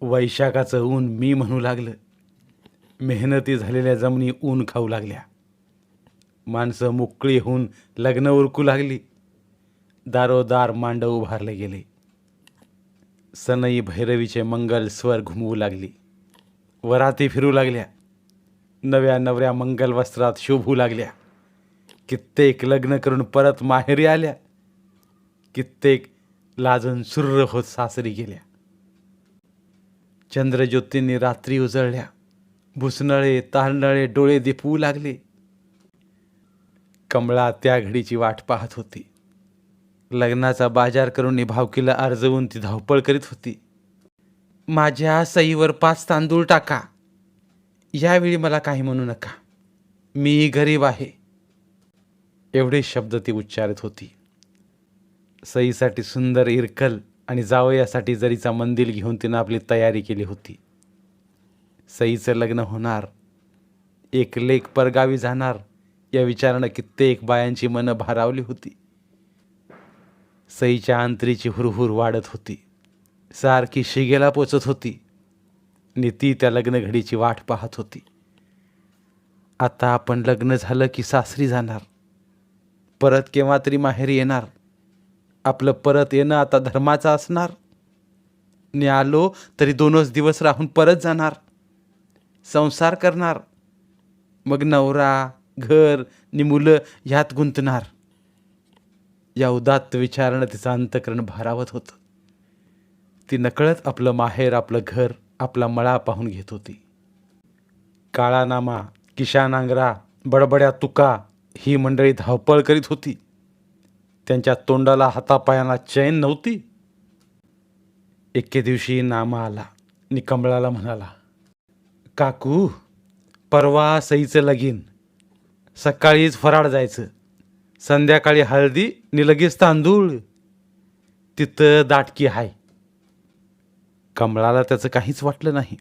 वैशाखाचं ऊन मी म्हणू लागलं. मेहनती झालेल्या जमिनी ऊन खाऊ लागल्या. माणसं मोकळी होऊन लग्न उरकू लागली. दारोदार मांडव उभारले गेले. सनई भैरवीचे मंगल स्वर घुमवू लागली. वराती फिरू लागल्या. नव्या नवऱ्या मंगल वस्त्रात शोभू लागल्या. कित्येक लग्न करून परत माहेरी आल्या. कित्येक लाजून सुर्र होत सासरी गेल्या. चंद्रज्योतींनी रात्री उजळल्या. भुसनळे तारनळे डोळे दिपवू लागले. कमळा त्या घडीची वाट पाहत होती. लग्नाचा बाजार करून भावकीला अर्जवून ती धावपळ करीत होती. माझ्या सईवर पाच तांदूळ टाका. यावेळी मला काही म्हणू नका. मी गरीब आहे. एवढे शब्द ती उच्चारत होती. सईसाठी सुंदर इरकल आणि जावयासाठी जरीचा मंदिर घेऊन तिनं आपली तयारी केली होती. सईचं लग्न होणार. एक लेख परगावी जाणार. या विचारानं कित्येक बायांची मनं भारावली होती. सईच्या अंतरीची हुरहुर वाढत होती. सारखी शिगेला पोचत होती. आणि ती त्या लग्नघडीची वाट पाहत होती. आता आपण लग्न झालं की सासरी जाणार. परत केव्हा तरी माहेरी येणार. आपलं परत येणं आता धर्माचं असणार. ने आलो तरी दोनच दिवस राहून परत जाणार. संसार करणार. मग नवरा घर नि मुलं ह्यात गुंतणार. या उदात्त विचारानं तिचं अंतकरण भारावत होतं. ती नकळत आपलं माहेर आपलं घर आपला मळा पाहून घेत होती. काळानामा किशानांगरा बडबड्या तुका ही मंडळी धावपळ करीत होती. त्यांच्या तोंडाला हातापायांना चैन नव्हती. एके दिवशी नामा आला. नि कमळाला म्हणाला काकू परवा सईचं लगीन. सकाळीच फराड जायचं. संध्याकाळी हळदी नि लगेच तांदूळ. तिथं दाटकी हाय. कमळाला त्याचं काहीच वाटलं नाही.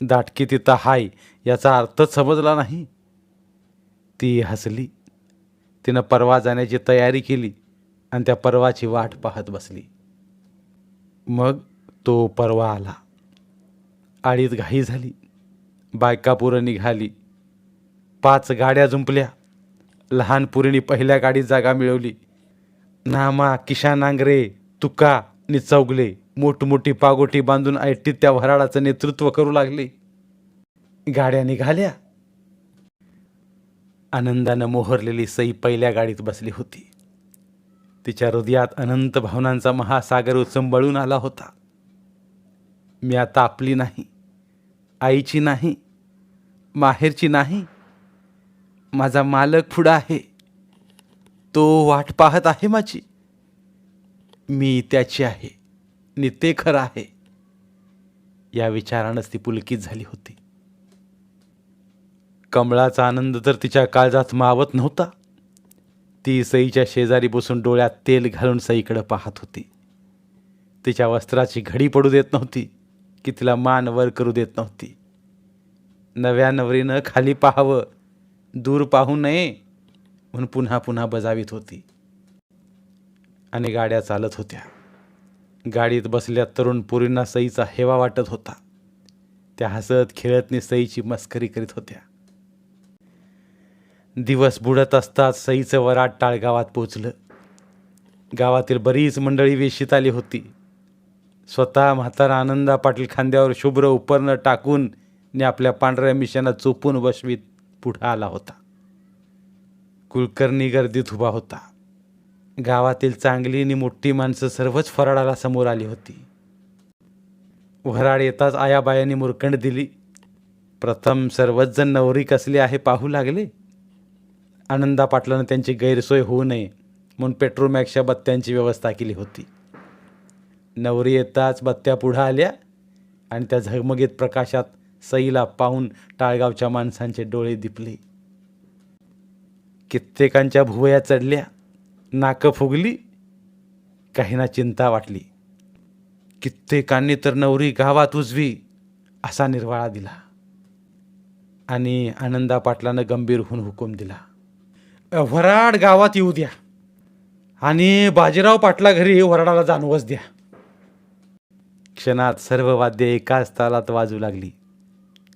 दाटकी तिथं हाय याचा अर्थच समजला नाही. ती हसली. तिनं परवा जाण्याची तयारी केली आणि त्या परवाची वाट पाहत बसली. मग तो परवा आला. आळीत घाई झाली. बायका पुरं निघाली पाच गाड्या जुंपल्या. लहान पुरीनी पहिल्या गाडीत जागा मिळवली. नामा किशानांगरे तुका नि चौगले मोठमोठी पागोटी बांधून ऐटीत त्या वराडाचं नेतृत्व करू लागले. गाड्या निघाल्या. आनंदानं मोहरलेली सई पहिल्या गाडीत बसली होती. तिच्या हृदयात अनंत भावनांचा महासागर उचंबळून आला होता. मी आता आपली नाही आईची नाही माहेरची नाही. माझा मालक पुढं आहे. तो वाट पाहत आहे माझी. मी त्याची आहे नि ते खरं आहे. या विचारानंच ती पुलकित झाली होती. कमळाचा आनंद तर तिच्या काळजात मावत नव्हता. ती सईच्या शेजारी बसून डोळ्यात तेल घालून सईकडं पाहत होती. तिच्या वस्त्राची घडी पडू देत नव्हती की तिला मान वर करू देत नव्हती. नव्या नवरीनं खाली पाहावं दूर पाहू नये म्हणून पुन्हा पुन्हा बजावीत होती. आणि गाड्या चालत होत्या. गाडीत बसल्या तरुण पुरींना सईचा हेवा वाटत होता. त्या हसत खेळतनी सईची मस्करी करीत होत्या. दिवस बुडत असताच सईचं वराट टाळगावात पोचलं. गावातील बरीच मंडळी वेशीत आली होती. स्वतः म्हातारा आनंदा पाटील खांद्यावर शुभ्र उपरणं टाकून ने आपल्या पांढऱ्या मिशांना चोपून बसवीत पुढं आला होता. कुलकर्णी गर्दीत उभा होता. गावातील चांगली आणि मोठी माणसं सर्वच फराडाला समोर आली होती. वराड येताच आयाबायांनी मुरकंड दिली. प्रथम सर्वच जण नवरी कसली आहे पाहू लागले. आनंदा पाटलानं त्यांची गैरसोय होऊ नये म्हणून पेट्रोमॅक्सच्या बत्त्यांची व्यवस्था केली होती. नवरी येताच बत्त्या पुढं आल्या आणि त्या झगमगीत प्रकाशात सईला पाहून टाळगावच्या माणसांचे डोळे दिपले. कित्येकांच्या भुवया चढल्या नाकं फुगली काहींना चिंता वाटली. कित्येकांनी तर नवरी गावात उजवी असा निर्वाळा दिला. आणि आनंदा पाटलानं गंभीर होऊन हुकूम दिला. वराड गावात येऊ द्या. आणि बाजीराव पाटला घरी वराडाला जाणवच द्या. क्षणात सर्व वाद्ये एकाच तालात वाजू लागली.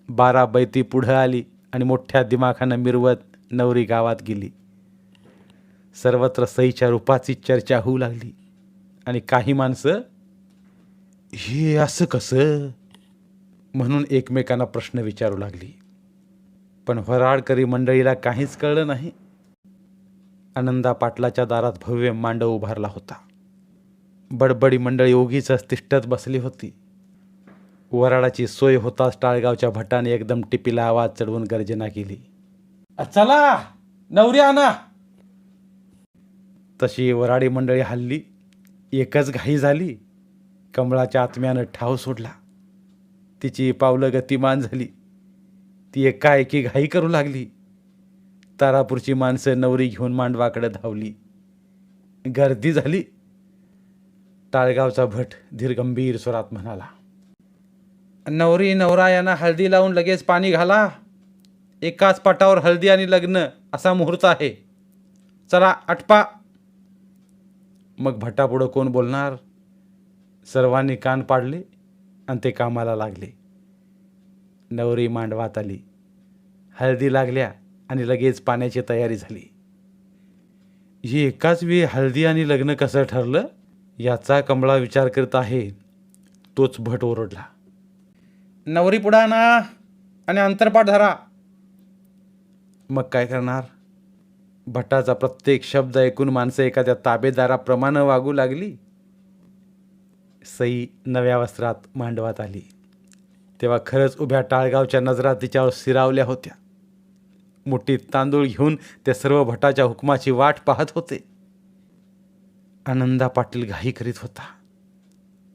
बारा बैती पुढं आली आणि मोठ्या दिमाखानं मिरवत नवरी गावात गेली. सर्वत्र सईच्या रूपाची चर्चा होऊ लागली. आणि काही माणसं हे असं कसं? म्हणून एकमेकांना प्रश्न विचारू लागली. पण वराडकरी मंडळीला काहीच कळलं नाही. आनंदा पाटलाच्या दारात भव्य मांडव उभारला होता. बडबडी मंडळी उगीच तिष्ठत बसली होती. वराडाची सोय होताच टाळगावच्या भटाने एकदम टिपीला आवाज चढवून गर्जना केली. चला नवरी आणा. तशी वराडी मंडळी हल्ली. एकच घाई झाली. कमळाच्या आत्म्यानं ठाव सोडला. तिची पावलं गतिमान झाली. ती एकाएकी घाई करू लागली. तारापूरची माणसं नवरी घेऊन मांडवाकडे धावली. गर्दी झाली. टाळगावचा भट धीरगंभीर स्वरात म्हणाला नवरी नवरा यांना हळदी लावून लगेच पाणी घाला. एकाच पाटावर हळदी आणि लग्न असा मुहूर्त आहे. चला आटपा. मग भटापुढं कोण बोलणार? सर्वांनी कान पाडले आणि ते कामाला लागले. नवरी मांडवात आली. हळदी लागल्या. आणि लगेच पाण्याची तयारी झाली. ही एकाच वेळी हळदी आणि लग्न कसं ठरलं याचा कमळा विचार करत आहे तोच भट ओरडला. नवरी पुढा ना आणि अंतरपाठ धरा. मग काय करणार? भटाचा प्रत्येक शब्द ऐकून माणसं एखाद्या ताबेदाराप्रमाणे वागू लागली. सई नव्या वस्त्रात मांडवात आली. तेव्हा खरंच उभ्या टाळगावच्या नजरा तिच्यावर सिरावल्या होत्या. मुठीत तांदूळ घेऊन ते सर्व भटाच्या हुकमाची वाट पाहत होते. आनंदा पाटील घाई करीत होता.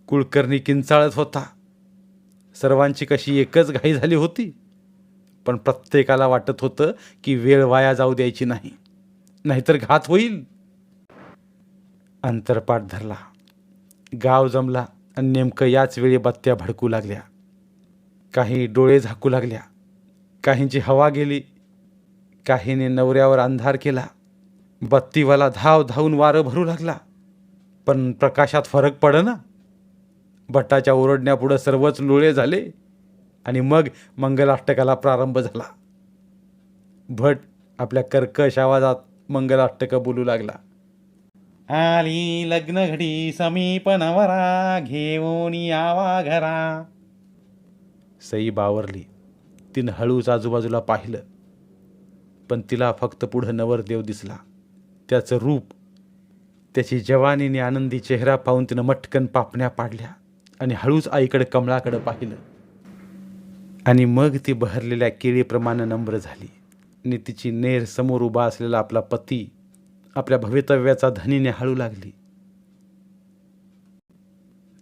कुळकर्णी किंचाळत होता. सर्वांची कशी एकच घाई झाली होती. पण प्रत्येकाला वाटत होतं की वेळ वाया जाऊ द्यायची नाही. नाहीतर घात होईल. अंतरपाठ धरला. गाव जमला आणि नेमकं याच वेळी बत्त्या भडकू लागल्या. काही डोळे झाकू लागल्या. काहींची हवा गेली काहीने नवऱ्यावर अंधार केला. बत्तीवाला धाव धावून वारं भरू लागला. पण प्रकाशात फरक पडना. भट्टाच्या ओरडण्यापुढं सर्वच लुळे झाले आणि मग मंगलाष्टकाला प्रारंभ झाला. भट आपल्या कर्कश आवाजात मंगलाष्टक बोलू लागला. आली लग्न घडी समीप नवरा घेऊन यावा घरा. सई बावरली. तिनं हळूच आजूबाजूला पाहिलं. पण तिला फक्त पुढं नवरदेव दिसला. त्याचं रूप त्याची जवानीने आनंदी चेहरा पाहून तिनं मटकन पापण्या पाडल्या आणि हळूच आईकडे कमळाकडे पाहिलं. आणि मग ती बहरलेल्या केळीप्रमाणे नम्र झाली आणि तिची नेर समोर उभा असलेला आपला पती आपल्या भवितव्याचा धनीने हळू लागली.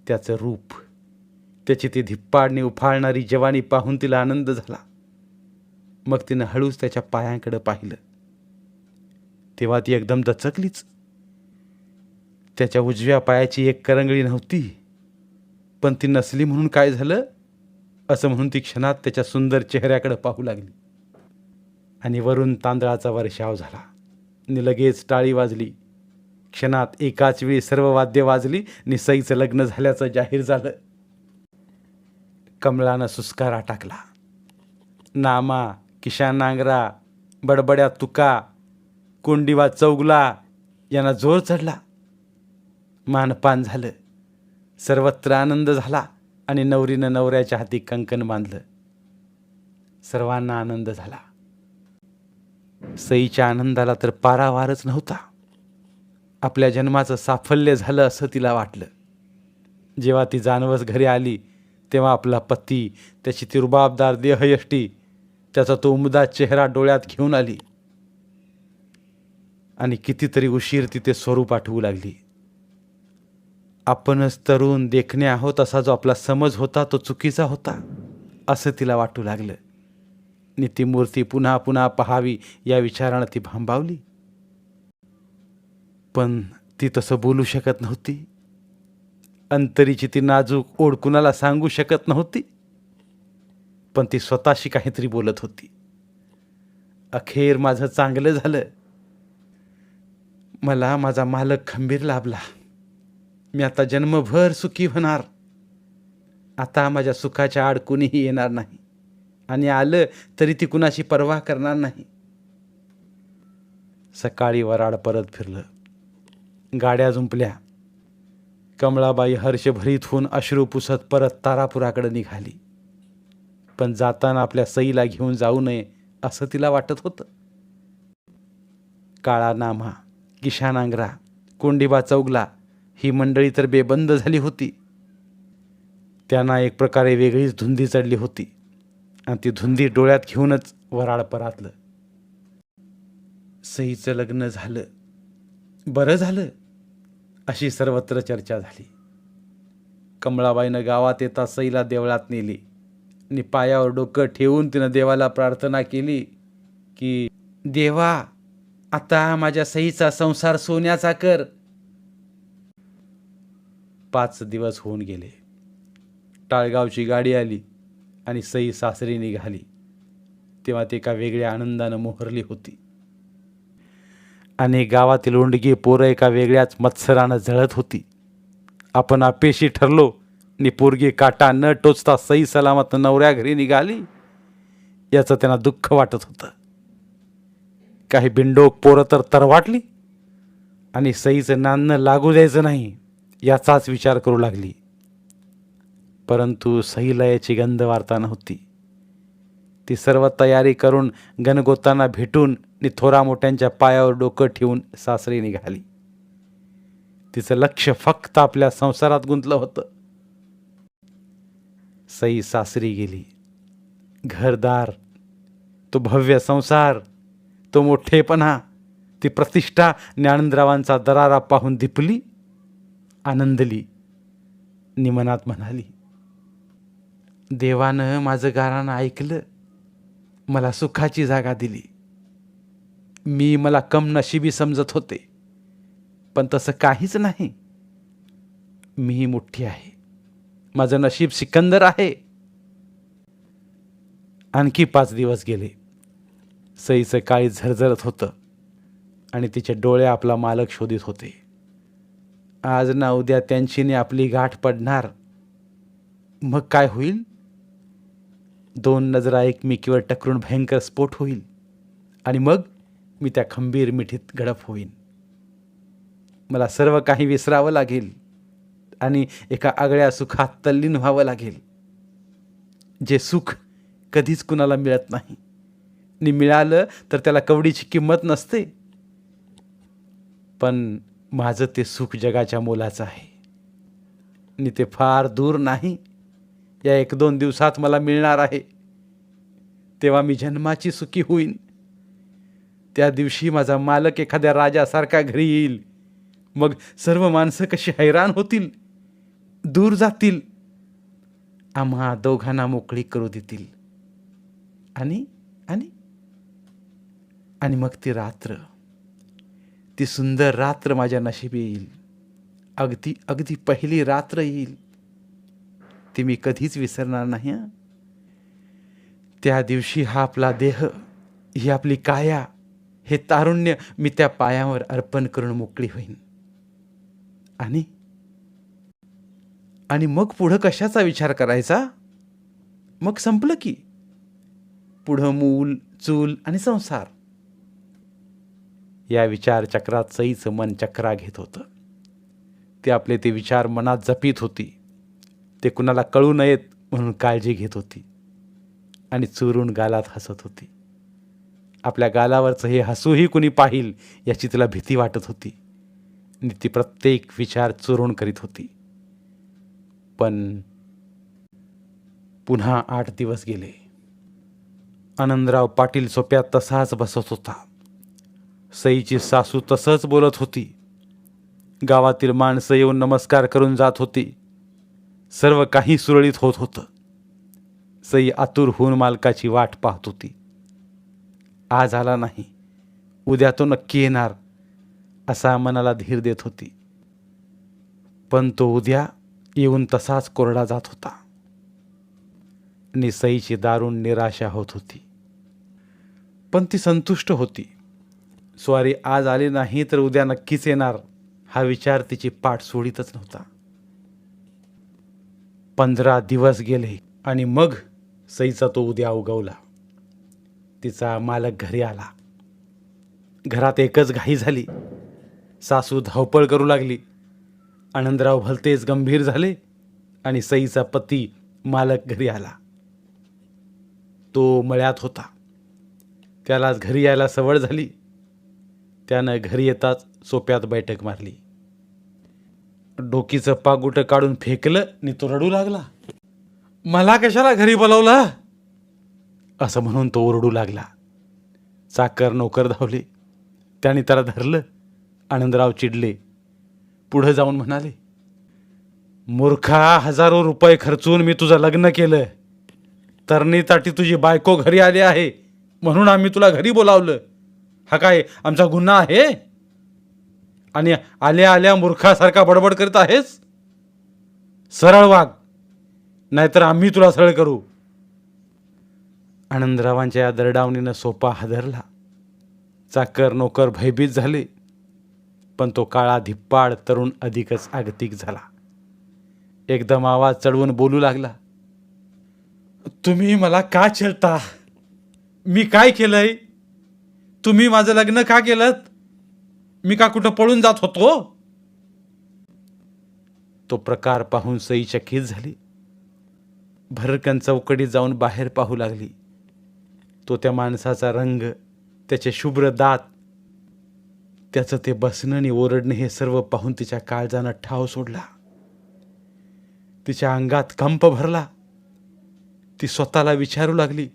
त्याचं रूप त्याची ती धिप्पाडणी उफाळणारी जवानी पाहून तिला आनंद झाला. मग तिनं हळूच त्याच्या पायांकडे पाहिलं. तेव्हा ती एकदम दचकलीच. त्याच्या उजव्या पायाची एक करंगळी नव्हती पण ती नसली म्हणून काय झालं? असं म्हणून ती क्षणात त्याच्या सुंदर चेहऱ्याकडे पाहू लागली. आणि वरून तांदळाचा वर्षाव झाला. आणि लगेच टाळी वाजली. क्षणात एकाच वेळी सर्व वाद्य वाजली. नि सईचं लग्न झाल्याचं जाहीर झालं. कमळानं सुस्कारा टाकला. नामा किशान नांगरा बडबड्या तुका कोंडिवा चौगला यांना जोर चढला. मानपान झालं. सर्वत्र आनंद झाला आणि नवरीनं नवऱ्याच्या हाती कंकण बांधलं. सर्वांना आनंद झाला. सईच्या आनंदाला तर पारावारच नव्हता. आपल्या जन्माचं साफल्य झालं असं तिला वाटलं. जेव्हा ती जानवस घरी आली तेव्हा आपला पती त्याची ती रुबाबदार देहयष्टी त्याचा तो उमदा चेहरा डोळ्यात घेऊन आली. आणि कितीतरी उशीर तिथे स्वरूप आठवू लागली. आपणच तरुण देखणे आहोत असा जो आपला समज होता तो चुकीचा होता असं तिला वाटू लागलं. आणि ती मूर्ती पुन्हा पुन्हा पहावी या विचारानं ती भांबावली. पण ती तसं बोलू शकत नव्हती. अंतरीची ती नाजूक ओढ कुणाला सांगू शकत नव्हती. पण ती स्वतःशी काहीतरी बोलत होती. अखेर माझं चांगलं झालं. मला माझा मालक खंबीर लाभला. मी आता जन्मभर सुखी होणार. आता माझ्या सुखाच्या आड कुणीही येणार नाही. आणि आलं तरी ती कुणाशी पर्वा करणार नाही. सकाळी वराड परत फिरलं. गाड्या जुंपल्या. कमळाबाई हर्षभरीत होऊन अश्रू पुसत परत तारापुराकडे निघाली. पण जाताना आपल्या सईला घेऊन जाऊ नये असं तिला वाटत होतं. काळा नामा किशानांगरा कोंडिबा चौगला ही मंडळी तर बेबंद झाली होती. त्यांना एक प्रकारे वेगळीच धुंदी चढली होती. आणि ती धुंदी डोळ्यात घेऊनच वराळ परातलं. सईचं लग्न झालं. बरं झालं अशी सर्वत्र चर्चा झाली. कमळाबाईनं गावात येता सईला देवळात नेली. आणि पायावर डोकं ठेवून तिनं देवाला प्रार्थना केली की देवा आता माझ्या सहीचा संसार सोन्याचा कर. पाच दिवस होऊन गेले. टाळगावची गाडी आली आणि सई सासरी निघाली. तेव्हा ते एका वेगळ्या आनंदानं मोहरली होती. आणि गावातील उंडगी पोरं एका वेगळ्याच मत्सरानं जळत होती. आपण अपेशी ठरलो नि पोरगी काटा न टोचता सई सलामत नवऱ्या घरी निघाली. याचं त्यांना दुःख वाटत होतं. काही बिंडोक पोरं तर तरवाटली आणि सईचं नाणं लागू द्यायचं नाही याचाच विचार करू लागली. परंतु सईला याची गंध वार्ता नव्हती. ती सर्व तयारी करून गणगोतांना भेटून नि थोरा मोठ्यांच्या पायावर डोकं ठेवून सासरी निघाली. तिचं लक्ष फक्त आपल्या संसारात गुंतलं होतं. सई सासरी गेली. घरदार तो भव्य संसार तो मोठेपणा ती प्रतिष्ठा ज्ञानंदरावांचा दरारा पाहून दिपली आनंदली निमनात म्हणाली देवानं माझं गारानं ऐकलं मला सुखाची जागा दिली. मी मला कम नशिबी समजत होते पण तसं काहीच नाही. मी मोठी आहे. माझं नशीब सिकंदर आहे. आणखी पाच दिवस गेले. सईचं काळी झरझरत होतं आणि तिचे डोळे आपला मालक शोधित होते. आज ना उद्या त्यांचीने आपली गाठ पडणार. मग काय होईल? दोन नजरा एकमेकीवर टकरून भयंकर स्फोट होईल आणि मग मी त्या खंबीर मिठीत गडप होईन. मला सर्व काही विसरावं लागेल. आणि एका आगळ्या सुखात तल्लीन व्हावं लागेल. जे सुख कधीच कुणाला मिळत नाही. आणि मिळालं तर त्याला कवडीची किंमत नसते. पण माझं ते सुख जगाच्या मोलाचं आहे. आणि ते फार दूर नाही. या एक दोन दिवसात मला मिळणार आहे. तेव्हा मी जन्माची सुखी होईन. त्या दिवशी माझा मालक एखाद्या राजासारखा घरी येईल. मग सर्व माणसं कशी हैराण होतील? दूर जातील. आम्हा दोघांना मोकळी करू देतील. आणि आणि आणि मग ती रात्र. ती सुंदर रात्र माझ्या नशिबी येईल. अगदी अगदी पहिली रात्र येईल. ती मी कधीच विसरणार नाही त्या दिवशी हा आपला देह ही आपली काया हे तारुण्य मी त्या पायावर अर्पण करून मोकळी होईन. आणि आणि मग पुढं कशाचा विचार करायचा? मग संपलं की. पुढं मूल चूल आणि संसार. या विचारचक्रात सईचं मन चक्रा घेत होतं. ते आपले ते विचार मनात जपीत होती. ते कुणाला कळू नयेत म्हणून काळजी घेत होती. आणि चुरून गालात हसत होती. आपल्या गालावरचं हे हसूही कुणी पाहिल याची तिला भीती वाटत होती. आणि ती प्रत्येक विचार चुरून करीत होती. पण पुन्हा आठ दिवस गेले. आनंदराव पाटील सोप्यात तसाच बसत होता. सईची सासू तसंच बोलत होती. गावातील माणसं येऊन नमस्कार करून जात होती. सर्व काही सुरळीत होत होतं. सई आतुर होऊन मालकाची वाट पाहत होती. आज आला नाही. उद्या तो नक्की येणार असा मनाला धीर देत होती. पण तो उद्या येऊन तसाच कोरडा जात होता. निसईची सईची दारुण निराशा होत होती. पण ती संतुष्ट होती. स्वारी आज आली नाही तर उद्या नक्कीच येणार हा विचार तिची पाठ सोडितच नव्हता. पंधरा दिवस गेले आणि मग सईचा तो उद्या उगवला. तिचा मालक घरी आला. घरात एकच घाई झाली. सासू धावपळ करू लागली. आनंदराव भलतेच गंभीर झाले आणि सईचा पती मालक घरी आला. तो मळ्यात होता. त्यालाच घरी यायला सवड झाली. त्यानं घरी येताच सोप्यात बैठक मारली. डोकीचं पागुटं काढून फेकलं आणि तो रडू लागला. मला कशाला घरी बोलावलं? असं म्हणून तो ओरडू लागला. चाकर नोकर धावले. त्याने त्याला धरलं. आनंदराव चिडले. पुढं जाऊन म्हणाले मूर्खा हजारो रुपये खर्चून मी तुझं लग्न केलं. तरणीसाठी तुझी बायको घरी आली आहे म्हणून आम्ही तुला घरी बोलावलं. हा काय आमचा गुन्हा आहे? आणि आल्या आल्या मूर्खासारखा बडबड करीत आहेस? सरळ वाघ नाहीतर आम्ही तुला सरळ करू. आनंदरावांच्या या दरडावणीनं सोपा हादरला. चाकर नोकर भयभीत झाले. पण तो काळा धिप्पाड तरुण अधिकच आगतिक झाला. एकदम आवाज चढवून बोलू लागला तुम्ही मला का छेडता? मी काय केलंय? तुम्ही माझं लग्न का केलं मी का कुठं पळून जात होतो? तो प्रकार पाहून सई चकित झाली. भरकन चौकडीत जाऊन बाहेर पाहू लागली. तो त्या माणसाचा रंग त्याचे शुभ्र दात त्याचं ते बसणं आणि ओरडणं हे सर्व पाहून तिच्या काळजानं ठाव सोडला. तिच्या अंगात कंप भरला. ती स्वतःला विचारू लागली.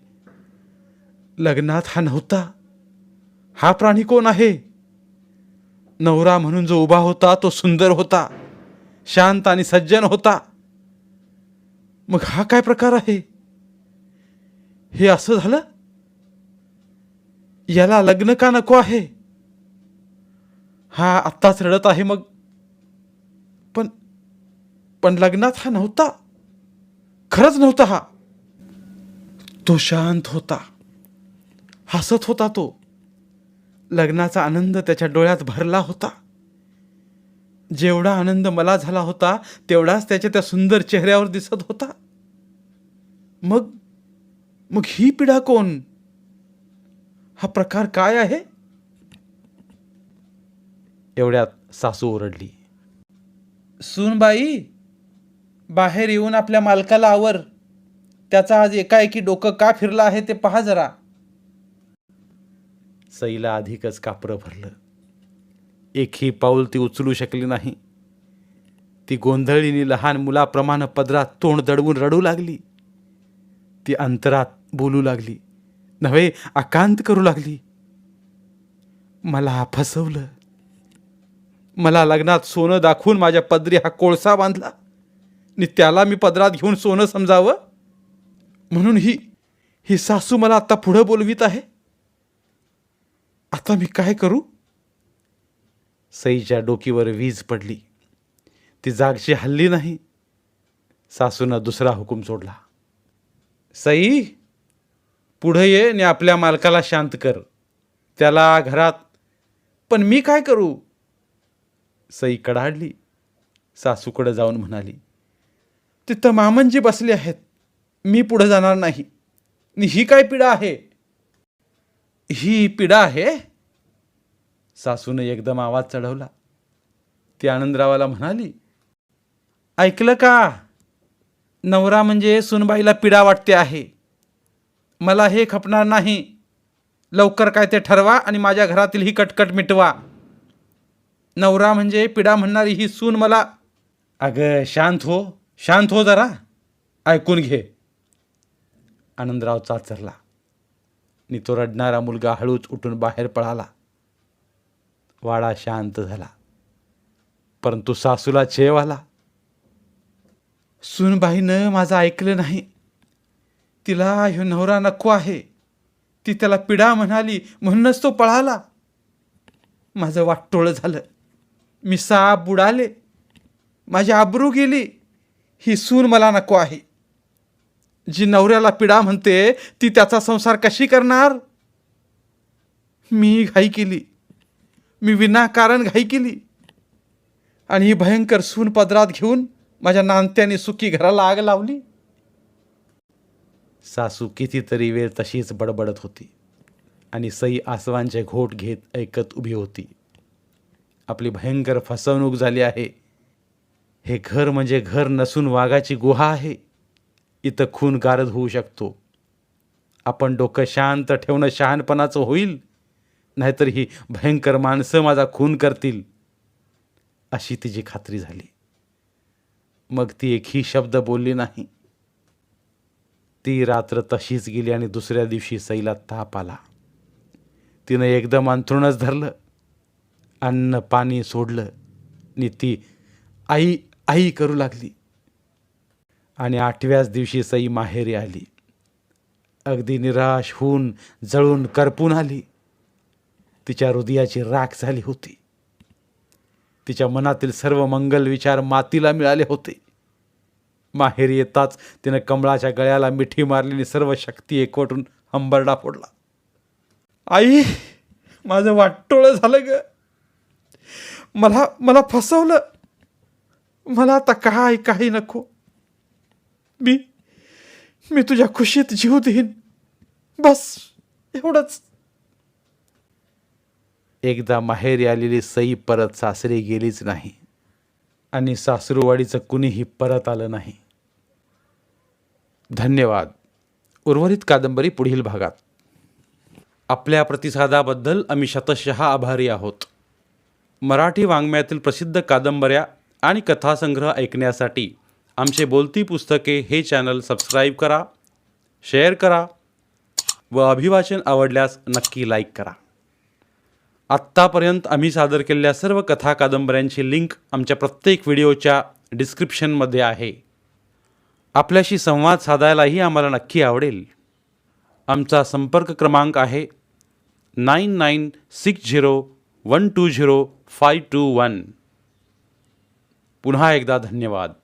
लग्नात हा नव्हता. हा प्राणी कोण आहे? नवरा म्हणून जो उभा होता तो सुंदर होता शांत आणि सज्जन होता. मग हा काय प्रकार आहे? हे असं झालं? याला लग्न का नको आहे? हा आत्ताच रडत आहे मग. पण पण लग्नात हा नव्हता. खरंच नव्हता हा. तो शांत होता. हसत होता तो. लग्नाचा आनंद त्याच्या डोळ्यात भरला होता. जेवढा आनंद मला झाला होता तेवढाच त्याच्या त्या सुंदर चेहऱ्यावर दिसत होता. मग मग ही पिढा कोण? हा प्रकार काय आहे? एवढ्यात सासू ओरडली. सूनबाई बाहेर येऊन आपल्या मालकाला आवर. त्याचा आज एकाएकी डोकं का फिरलं आहे ते पहा जरा. सईला अधिकच कापरं भरलं. एकही पाऊल ती उचलू शकली नाही. ती गोंधळीने लहान मुलाप्रमाणे पदरात तोंड दडवून रडू लागली. ती अंतरात बोलू लागली. नव्हे आकांत करू लागली. मला फसवलं. मला लग्नात सोनं दाखवून माझ्या पदरी हा कोळसा बांधला. आणि त्याला मी पदरात घेऊन सोनं समजावं? म्हणून ही ही सासू मला आता पुढं बोलवीत आहे. आता मी काय करू? सईच्या डोकीवर वीज पडली. ती जागची हल्ली नाही. सासूनं दुसरा हुकूम सोडला. सई पुढं ये आणि आपल्या मालकाला शांत कर. त्याला घरात पण मी काय करू? सई कडाडली सासूकडं जाऊन म्हणाली तिथं मामनजी बसले आहेत. मी पुढं जाणार नाही. ही काय पिढा आहे? ही पिढा आहे? सासूने एकदम आवाज चढवला. ती आनंदरावाला म्हणाली ऐकलं का? नवरा म्हणजे सुनबाईला पिढा वाटते आहे. मला हे खपणार नाही. लवकर काय ते ठरवा आणि माझ्या घरातील ही कटकट मिटवा. नवरा म्हणजे पिढा म्हणणारी ही सून मला. अगं शांत हो शांत हो जरा. ऐकून घे. आनंदराव चाचरला. आणि तो रडणारा मुलगा हळूच उठून बाहेर पळाला. वाडा शांत झाला. परंतु सासूला छेव आला. सुनबाईनं माझं ऐकलं नाही. तिला ह्यो नवरा नको आहे. ती त्याला पिढा म्हणाली म्हणूनच तो पळाला. माझं वाटोळं झालं. मी साप बुडाले माझी आबरू गेली ही सून मला नको आहे. जी नवऱ्याला पिढा म्हणते ती त्याचा संसार कशी करणार? मी घाई केली. मी विनाकारण घाई केली. आणि ही भयंकर सून पदरात घेऊन माझ्या नानत्याने सुखी घराला आग लावली. सासू कितीतरी वेळ तशीच बडबडत होती आणि सई आसवांचे घोट घेत ऐकत उभी होती. आपली भयंकर फसवणूक झाली आहे. हे घर म्हणजे घर नसून वाघाची गुहा आहे. इथं खून गारद होऊ शकतो. आपण डोकं शांत ठेवणं शहाणपणाचं होईल. नाहीतर ही भयंकर माणसं माझा खून करतील. अशी तिची खात्री झाली. मग ती एकही शब्द बोलली नाही. ती रात्र तशीच गेली आणि दुसऱ्या दिवशी सईला ताप आला. तिनं एकदम अंथरुणच धरलं. अन्न पाणी सोडलं आणि ती आई आई करू लागली. आणि आठव्याच दिवशी सई माहेरी आली. अगदी निराश होऊन जळून करपून आली. तिच्या हृदयाची राख झाली होती. तिच्या मनातील सर्व मंगल विचार मातीला मिळाले होते. माहेरी येताच तिनं कमळाच्या गळ्याला मिठी मारलेली सर्व शक्ती एकवटून हंबरडा फोडला. आई माझं वाटोळं झालं ग. मला मला फसवलं. मला आता काय काही नको. मी मी तुझ्या खुशीत जीव देईन. बस एवढंच. एकदा माहेरी आलेली सई परत सासरी गेलीच नाही. आणि सासरूवाडीचं कुणीही परत आलं नाही. धन्यवाद. उर्वरित कादंबरी पुढील भागात. आपल्या प्रतिसादाबद्दल आम्ही शतशः आभारी आहोत. मराठी वाङ्मयातील प्रसिद्ध कादंबऱ्या आणि कथासंग्रह ऐकण्यासाठी आमचे बोलती पुस्तके हे चॅनल सबस्क्राईब करा शेअर करा व अभिवाचन आवडल्यास नक्की लाईक करा. आत्तापर्यंत आम्ही सादर केलेल्या सर्व कथा कादंबऱ्यांची लिंक आमच्या प्रत्येक व्हिडिओच्या डिस्क्रिप्शनमध्ये आहे. आपल्याशी संवाद साधायलाही आम्हाला नक्की आवडेल. आमचा संपर्क क्रमांक आहे nine nine six zero one two zero five two one. पुन्हा एकदा धन्यवाद.